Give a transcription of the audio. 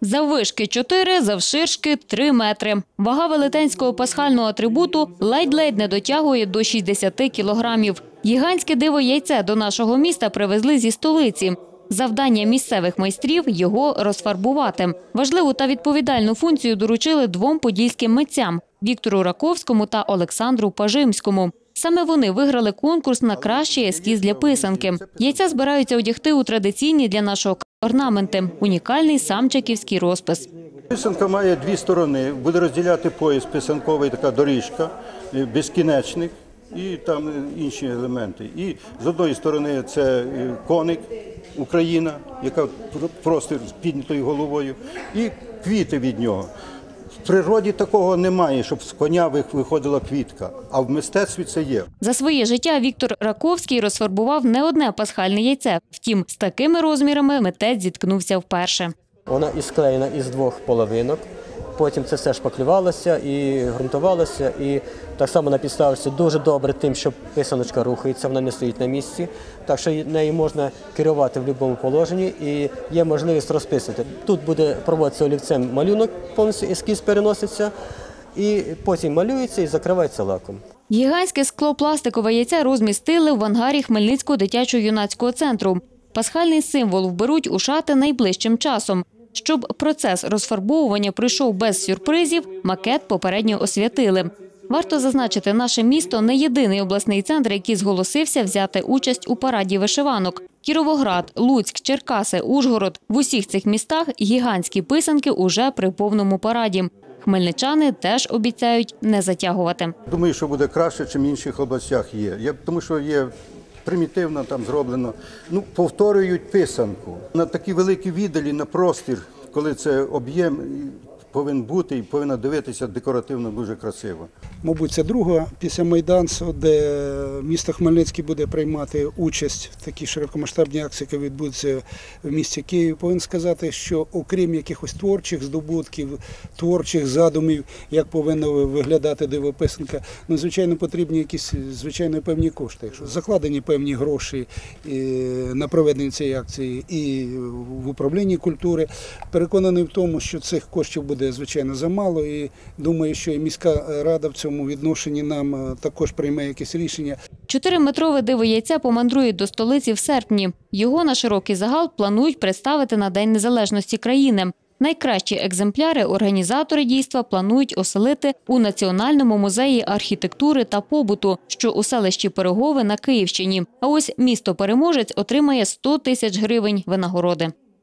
Заввишки 4, завширшки 3 метри. Вага велетенського пасхального атрибуту ледь-ледь не дотягує до 60 кілограмів. Гігантське диво яйце до нашого міста привезли зі столиці. Завдання місцевих майстрів його розфарбувати. Важливу та відповідальну функцію доручили двом подільським митцям – Віктору Раковському та Олександру Пажимському. Саме вони виграли конкурс на кращий ескіз для писанки. Яйця збираються одягти у традиційні для нашого орнаменти – унікальний самчиківський розпис. Писанка має дві сторони. Буде розділяти пояс писанковий, така доріжка, е, безкінечник і там е, інші елементи. І з одної сторони це е, коник, Україна, яка пр- просто з піднятою головою, і квіти від нього. В природі такого немає, щоб з коня виходила квітка, а в мистецтві це є. За своє життя Віктор Раковський розфарбував не одне пасхальне яйце. Втім, з такими розмірами митець зіткнувся вперше. Вона і склеєна із двох половинок. Потім це все шпаклювалося і ґрунтувалося. І так само вона підставилася дуже добре тим, що писаночка рухається, вона не стоїть на місці. Так що нею можна керувати в будь-якому положенні і є можливість розписувати. Тут буде проводитися олівцем малюнок, повністю ескіз переноситься, і потім малюється і закривається лаком. Гігантське скло-пластикове яйце розмістили в ангарі Хмельницького дитячо-юнацького центру. Пасхальний символ вберуть у шати найближчим часом. Щоб процес розфарбовування пройшов без сюрпризів, макет попередньо освятили. Варто зазначити, наше місто не єдиний обласний центр, який зголосився взяти участь у параді вишиванок. Кіровоград, Луцьк, Черкаси, Ужгород – в усіх цих містах гігантські писанки уже при повному параді. Хмельничани теж обіцяють не затягувати. Думаю, що буде краще, ніж в інших областях є. Я, тому що є примітивно там зроблено. Ну, повторюють писанку. На такі великі віддалі, на простір, коли це об'єм повинен бути і повинна дивитися декоративно дуже красиво. Мабуть, це друга після Майданцу, де місто Хмельницький буде приймати участь в такій широкомасштабній акції, яка відбудеться в місті Києві. Повинен сказати, що окрім якихось творчих здобутків, творчих задумів, як повинна виглядати дивописанка, ну, звичайно, потрібні якісь звичайно певні кошти. Якщо закладені певні гроші е, на проведення цієї акції і в управлінні культури, переконаний в тому, що цих коштів буде звичайно замало, і думаю, що і міська рада в цьому відношенні нам е, також прийме якесь рішення. Чотириметрове диво яйця помандрує до столиці в серпні. Його на широкий загал планують представити на День Незалежності країни. Найкращі екземпляри організатори дійства планують оселити у Національному музеї архітектури та побуту, що у селищі Пирогове на Київщині. А ось місто-переможець отримає 100 тисяч гривень винагороди.